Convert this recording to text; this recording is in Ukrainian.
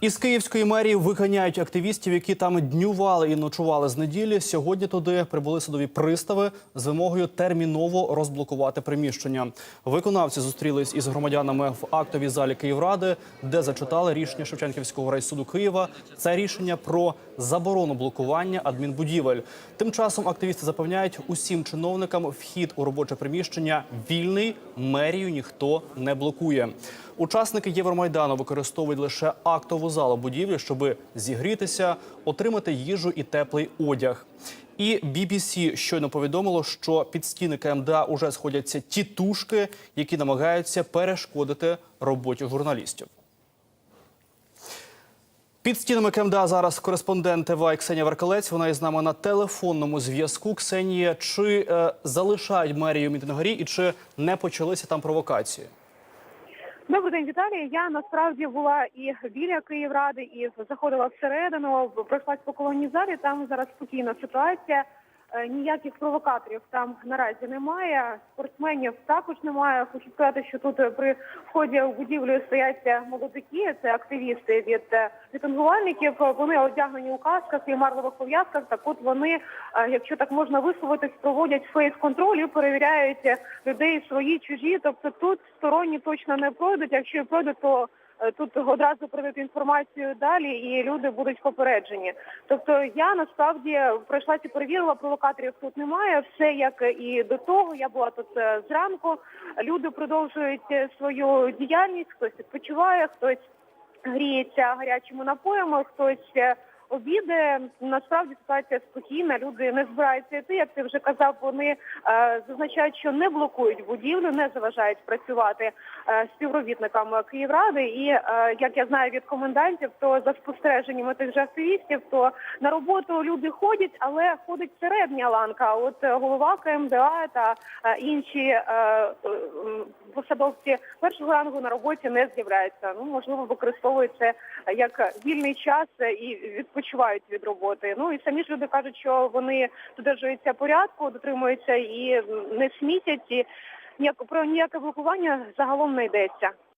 Із Київської мерії виганяють активістів, які там днювали і ночували з неділі. Сьогодні туди прибули судові пристави з вимогою терміново розблокувати приміщення. Виконавці зустрілись із громадянами в актовій залі Київради, де зачитали рішення Шевченківського райсуду Києва. Це рішення про заборону блокування адмінбудівель. Тим часом активісти запевняють усім чиновникам вхід у робоче приміщення вільний. Мерію ніхто не блокує. Учасники Євромайдану використовують лише актову залу будівлі, щоб зігрітися, отримати їжу і теплий одяг. І BBC щойно повідомило, що під стіни КМДА уже сходяться тітушки, які намагаються перешкодити роботі журналістів. Під стінами КМДА зараз кореспондент ТВА Ксенія Веркалець. Вона із нами на телефонному зв'язку. Ксенія, чи е, залишають мерію мітингарі і чи не почалися там провокації? Добрий день, Віталія. Я насправді була і біля Київради, і заходила всередину, пройшлась по колонній. Там зараз спокійна ситуація. Е, Ніяких провокаторів там наразі немає. Спортсменів також немає. Хочу сказати, що тут е, при вході у будівлю стоять е, молодики, це активісти від мітингувальників. Вони одягнені у касках і марлових пов'язках. Так от вони, якщо так можна висловитись, проводять фейс-контроль і перевіряють людей свої, чужі. Тобто тут сторонні точно не пройдуть. Якщо і пройдуть, то тут одразу передати інформацію далі, і люди будуть попереджені. Тобто я насправді пройшла і перевірила, провокаторів тут немає. Все як і до того. Я була тут е, зранку. Люди продовжують е, свою діяльність. Хтось відпочиває, хтось гріється гарячими напоями, хтось обідає. Насправді ситуація спокійна. Люди не збираються йти. Як ти вже казав, вони е, зазначають, що не блокують будівлю, не заважають працювати е, співробітникам Київради. І е, як я знаю від комендантів, то за спостереженнями тих же активістів, то на роботу люди ходять, але ходить середня ланка. От голова КМДА та інші посадовці першого рангу на роботі не з'являються. Ну можливо, використовують це як вільний час і відпочивають від роботи. Ну і самі ж люди кажуть, що вони додержуються порядку, дотримуються і не смітять. І ніяк про ніяке блокування загалом не йдеться.